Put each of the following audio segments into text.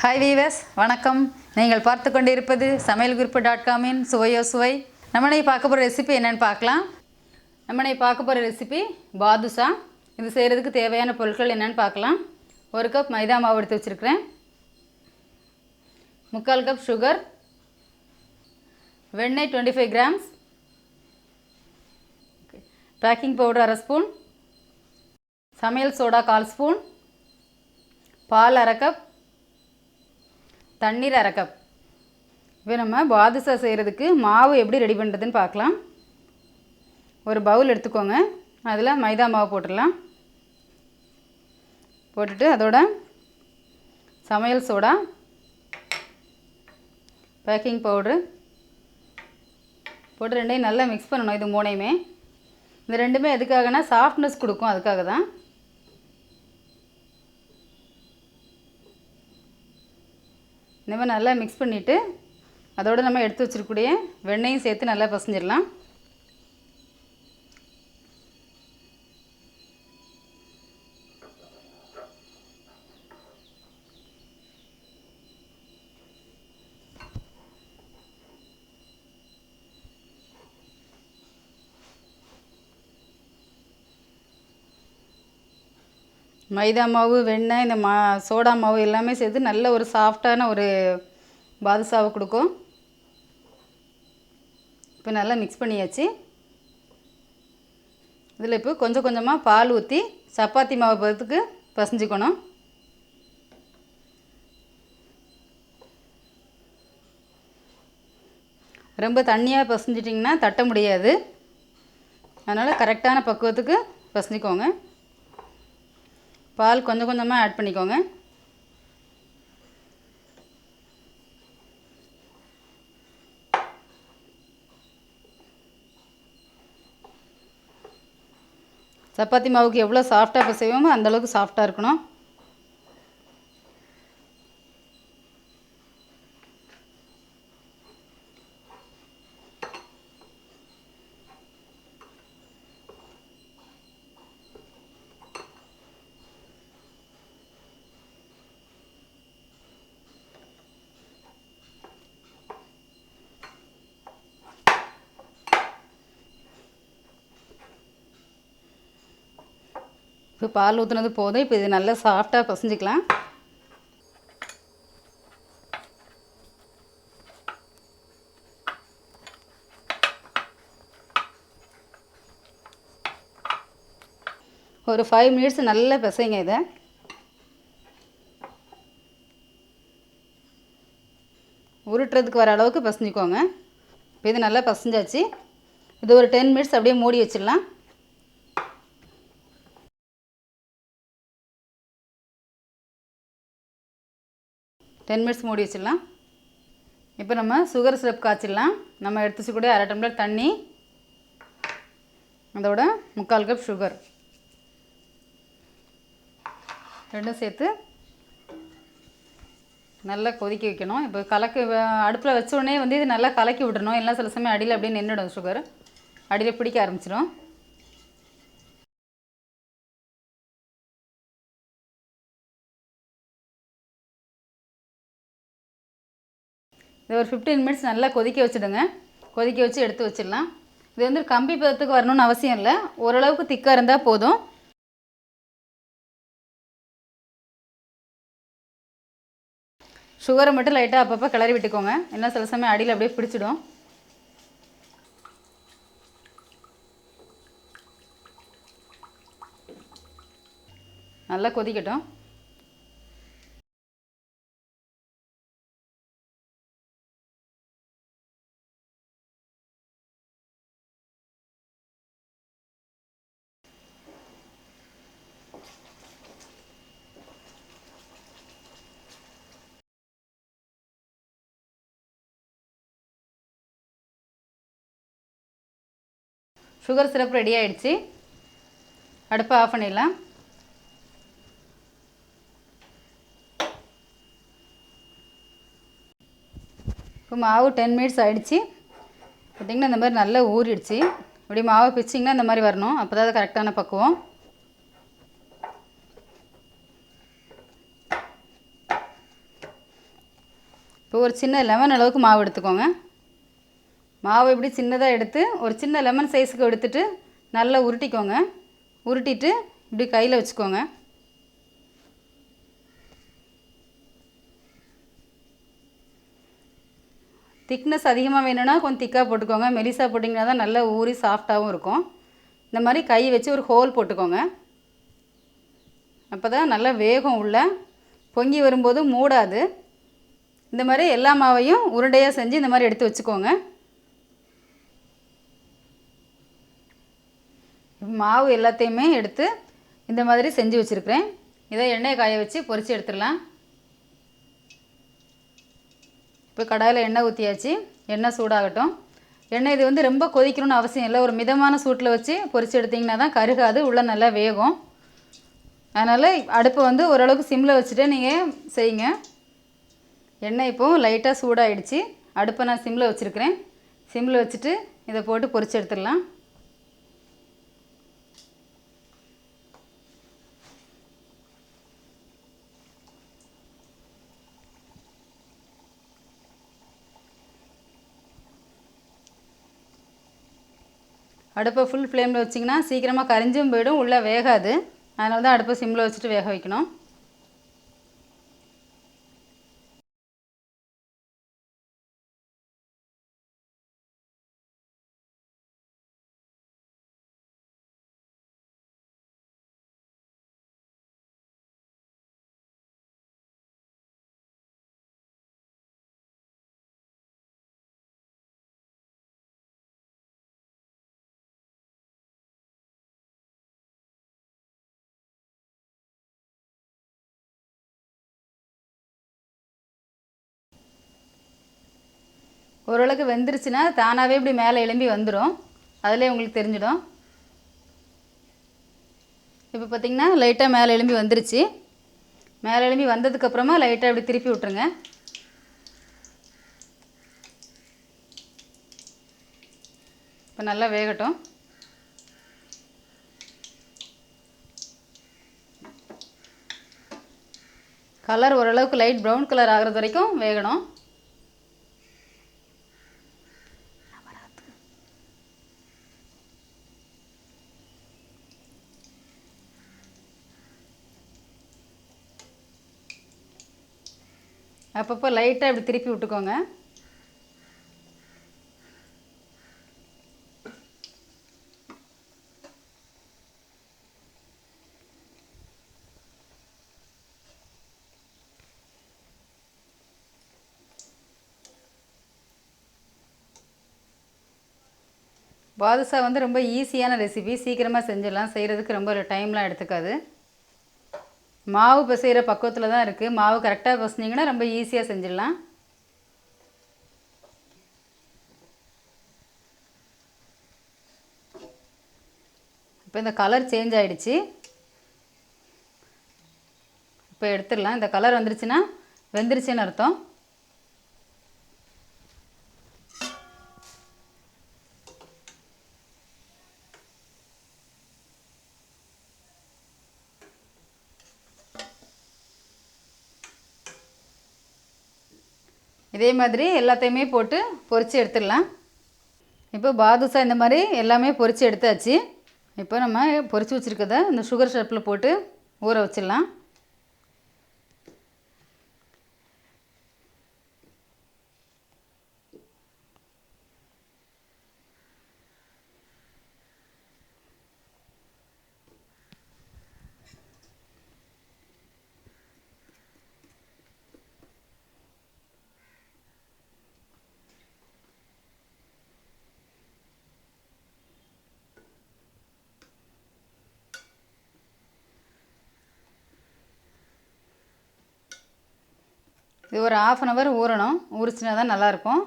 Hi viewers வணக்கம். நீங்கள் பார்த்து கொண்டிருப்பது சமையல் குறிப்பு டாட் காமின் சுவையோ சுவை நம்மனை பார்க்க போகிற ரெசிபி என்னென்னு பார்க்கலாம். நம்மனை பார்க்க போகிற ரெசிபி பாதுஷா. இது செய்கிறதுக்கு தேவையான பொருட்கள் என்னென்னு பார்க்கலாம். ஒரு கப் மைதா மாவு எடுத்து வச்சுருக்கிறேன். முக்கால் கப் சுகர் வெண்ணெய் twenty five grams baking powder அரை ஸ்பூன் சமையல் சோடா கால் ஸ்பூன் பால் அரை கப் தண்ணீர் அரை கப் இப்போ நம்ம பாதுஷா செய்கிறதுக்கு மாவு எப்படி ரெடி பண்ணுறதுன்னு பார்க்கலாம். ஒரு பவுல் எடுத்துக்கோங்க. அதில் மைதா மாவு போட்டுடலாம். போட்டுட்டு அதோட சமையல் சோடா பேக்கிங் பவுட்ரு போட்டு ரெண்டையும் நல்லா மிக்ஸ் பண்ணணும் இது மூணையுமே. இந்த ரெண்டுமே எதுக்காகனா சாஃப்ட்னஸ் கொடுக்கும். அதுக்காக தான் இந்த மாதிரி நல்லா மிக்ஸ் பண்ணிவிட்டு அதோடு நம்ம எடுத்து வச்சிருக்கக்கூடிய வெண்ணையும் சேர்த்து நல்லா பசஞ்சிடலாம். மைதா மாவு வெண்ணெய் இந்த மா சோடா மாவு எல்லாமே சேர்த்து நல்ல ஒரு சாஃப்டான ஒரு பாதுஷாவை கொடுக்கும். இப்போ நல்லா மிக்ஸ் பண்ணியாச்சு. இதில் இப்போ கொஞ்சம் கொஞ்சமாக பால் ஊற்றி சப்பாத்தி மாவு பதத்துக்கு பசஞ்சுக்கணும். ரொம்ப தண்ணியாக பசஞ்சிட்டிங்கன்னா தட்ட முடியாது. அதனால் கரெக்டான பக்குவத்துக்கு பசஞ்சிக்கோங்க. பால் கொஞ்சம் கொஞ்சமாக ஆட் பண்ணிக்கோங்க. சப்பாத்தி மாவுக்கு எவ்வளோ சாஃப்டாக பிசைவோமோ அந்தளவுக்கு சாஃப்டாக இருக்கணும். இப்போ பால் ஊற்றுனது போதும். இப்போ இது நல்லா சாஃப்டாக பசஞ்சிக்கலாம். ஒரு ஃபைவ் மினிட்ஸ் நல்லா பிசைங்க இதை. உருட்டுறதுக்கு வர அளவுக்கு பசஞ்சிக்கோங்க. இப்போ இது நல்லா பசஞ்சாச்சு. இது ஒரு டென் மினிட்ஸ் அப்படியே மூடி வச்சிடலாம். டென் மினிட்ஸ் மூடி வச்சிடலாம். இப்போ நம்ம சுகர் சிரப் காய்ச்சிடலாம். நம்ம எடுத்து வச்சுக்கூடிய அரை டம்ளர் தண்ணி. அதோட முக்கால் கப் சுகர் ரெண்டும் சேர்த்து நல்லா கொதிக்க வைக்கணும். இப்போ கலக்க அடுப்பில் வச்ச உடனே வந்து இது நல்லா கலக்கி விடணும் எல்லாம் சில சமயம் அடியில் அப்படியே நின்றுடும் சுகர் அடியில் பிடிக்க ஆரம்பிச்சிடும் இது ஒரு ஃபிஃப்டீன் மினிட்ஸ் நல்லா கொதிக்க வச்சுடுங்க. கொதிக்க வச்சு எடுத்து வச்சிடலாம். இது வந்து கம்பி பதத்துக்கு வரணும்னு அவசியம் இல்லை. ஓரளவுக்கு திக்காக இருந்தால் போதும். சுகரை மட்டும் லைட்டாக அப்பப்போ கிளறி விட்டுக்கோங்க. ஏன்னா சில சமயம் அடியில் அப்படியே பிடிச்சிடும். நல்லா கொதிக்கட்டும். சுகர் சிரப் ரெடி ஆகிடுச்சு அடுப்பை ஆஃப் பண்ணிடலாம். இப்போ மாவு டென் மினிட்ஸ் ஆகிடுச்சு பார்த்திங்கன்னா இந்த மாதிரி நல்லா ஊறிடுச்சு. இப்படி மாவு பிச்சிங்கன்னா இந்த மாதிரி வரணும். அப்போ தான் கரெக்டான பக்குவம். இப்போ ஒரு சின்ன லெமன் அளவுக்கு மாவு எடுத்துக்கோங்க. மாவு இப்படி சின்னதாக எடுத்து ஒரு சின்ன லெமன் சைஸுக்கு எடுத்துட்டு நல்லா உருட்டிக்கோங்க. உருட்டிட்டு இப்படி கையில் வச்சுக்கோங்க. திக்னஸ் அதிகமாக வேணும்னா கொஞ்சம் திக்காக போட்டுக்கோங்க. மெலிசா போட்டிங்கன்னா தான் நல்லா ஊறி சாஃப்டாகவும் இருக்கும். இந்த மாதிரி கை வச்சு ஒரு ஹோல் போட்டுக்கோங்க. அப்போ தான் நல்லா வேகம் உள்ள. பொங்கி வரும்போது மூடாது. இந்த மாதிரி எல்லா மாவையும் உருண்டையாக செஞ்சு இந்த மாதிரி எடுத்து வச்சுக்கோங்க. மாவு எல்லாத்தையுமே எடுத்து இந்த மாதிரி செஞ்சு வச்சுருக்கிறேன். இதை எண்ணெயை காய வச்சு பொறிச்சு எடுத்துடலாம். இப்போ கடாயில் எண்ணெய் ஊற்றியாச்சு எண்ணெய் சூடாகட்டும். எண்ணெய் இது வந்து ரொம்ப கொதிக்கணும்னு அவசியம் இல்லை. ஒரு மிதமான சூட்டில் வச்சு பொரித்து எடுத்திங்கன்னா தான் கருகாது. உள்ளே நல்லா வேகும். அதனால் அடுப்பை வந்து ஓரளவுக்கு சிம்மில் வச்சுட்டு நீங்கள் செய்யுங்க. எண்ணெய் இப்போது லைட்டாக சூடாகிடுச்சு அடுப்பை நான் சிம்மில் வச்சுருக்கிறேன். சிம்மில் வச்சுட்டு இதை போட்டு பொரித்து எடுத்துடலாம். அடுப்பை ஃபுல் ஃப்ளேமில் வச்சிங்கன்னா சீக்கிரமாக கரிஞ்சும் போயிடும் உள்ளே வேகாது. அதனால தான் அடுப்பை சிம்மில் வச்சுட்டு வேக வைக்கணும். ஓரளவுக்கு வெந்துருச்சுன்னா தானாகவே இப்படி மேலே எழும்பி வந்துடும் அதிலே உங்களுக்கு தெரிஞ்சிடும். இப்போ பார்த்திங்கன்னா லைட்டாக மேலே எழும்பி வந்துருச்சு. மேலே எழும்பி வந்ததுக்கப்புறமா லைட்டாக இப்படி திருப்பி விட்ருங்க இப்போ நல்லா வேகட்டும். கலர் ஓரளவுக்கு லைட் ப்ரௌன் கலர் ஆகிறது வரைக்கும் வேகணும். அப்பப்போ லைட்டாக இப்படி திருப்பி விட்டுக்கோங்க. பாதுஷா வந்து ரொம்ப ஈஸியான ரெசிபி சீக்கிரமாக செஞ்சிடலாம். செய்கிறதுக்கு ரொம்ப டைம்லாம் எடுத்துக்காது. மாவு பிசைகிற பக்குவத்தில் தான் இருக்குது மாவு கரெக்டாக பிசைஞ்சிங்கன்னா ரொம்ப ஈஸியாக செஞ்சிடலாம். இப்போ இந்த கலர் சேஞ்ச் ஆகிடுச்சு இப்போ எடுத்துடலாம். இந்த கலர் வந்துருச்சுன்னா வெந்துருச்சுன்னு அர்த்தம். இதே மாதிரி எல்லாத்தையுமே போட்டு பொரித்து எடுத்துடலாம். இப்போ பாதுஷா இந்த மாதிரி எல்லாமே பொரித்து எடுத்தாச்சு. இப்போ நம்ம பொரித்து வச்சுருக்கதை இந்த சுகர் ஷர்ப்பில் போட்டு ஊற வச்சிடலாம். இது ஒரு ஆஃப் அன் ஹவர் ஊறணும். ஊறிச்சுனா தான் நல்லாயிருக்கும்.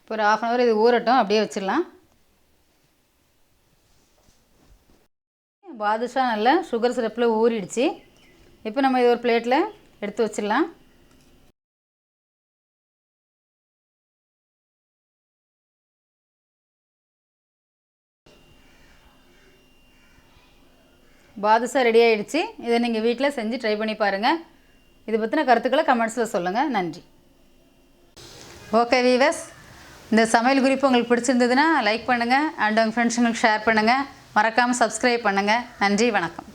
இப்போ ஒரு ஆஃப் அன் ஹவர் இது ஊறட்டும். அப்படியே வச்சிடலாம். பாதுஷா நல்லா சுகர் சிரப்பில் ஊறிடுச்சு. இப்போ நம்ம இது ஒரு பிளேட்டில் எடுத்து வச்சிடலாம். பாதுஷா ரெடி ஆகிடுச்சு இதை நீங்கள் வீட்டில் செஞ்சு ட்ரை பண்ணி பாருங்கள் இது பற்றின கருத்துக்களை கமெண்ட்ஸில் சொல்லுங்கள் நன்றி. ஓகே வீவஸ் இந்த சமையல் குறிப்பு உங்களுக்கு பிடிச்சிருந்ததுன்னா லைக் பண்ணுங்கள் அண்ட் உங்கள் ஃப்ரெண்ட்ஸுங்களுக்கு ஷேர் பண்ணுங்கள் மறக்காமல் சப்ஸ்கிரைப் பண்ணுங்கள் நன்றி வணக்கம்.